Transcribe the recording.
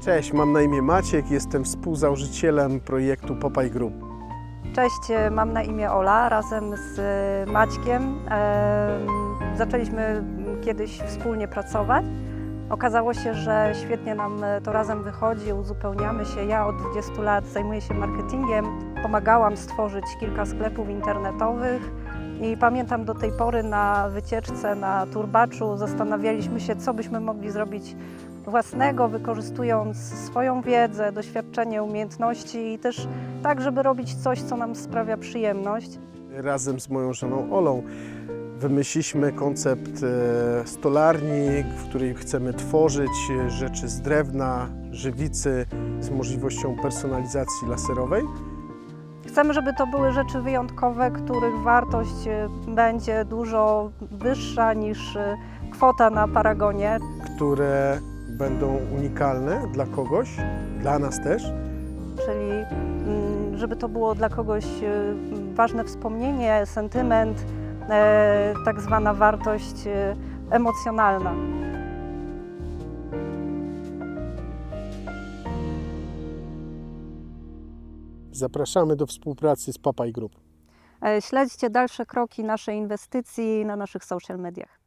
Cześć, mam na imię Maciek, jestem współzałożycielem projektu Popaj Group. Cześć, e, mam na imię Ola. Razem z e, Maćkiem em, zaczęliśmy kiedyś wspólnie pracować. Okazało się, że świetnie nam e, to razem wychodzi, uzupełniamy się. Ja od 20 lat zajmuję się marketingiem. Pomagałam stworzyć kilka sklepów internetowych i pamiętam do tej pory na wycieczce na Turbaczu zastanawialiśmy się, co byśmy mogli zrobić własnego, wykorzystując swoją wiedzę, doświadczenie, umiejętności i też tak, żeby robić coś, co nam sprawia przyjemność. Razem z moją żoną Olą wymyśliliśmy koncept e, stolarni, w której chcemy tworzyć e, rzeczy z drewna, żywicy z możliwością personalizacji laserowej. Chcemy, żeby to były rzeczy wyjątkowe, których wartość e, będzie dużo wyższa niż kwota na paragonie. które będą unikalne dla kogoś, dla nas też. czyli mm, żeby to było dla kogoś e, ważne wspomnienie, sentyment, e, tak zwana wartość e, emocjonalna. Zapraszamy do współpracy z Papaj Group. E, Śledźcie dalsze kroki naszej inwestycji na naszych social mediach.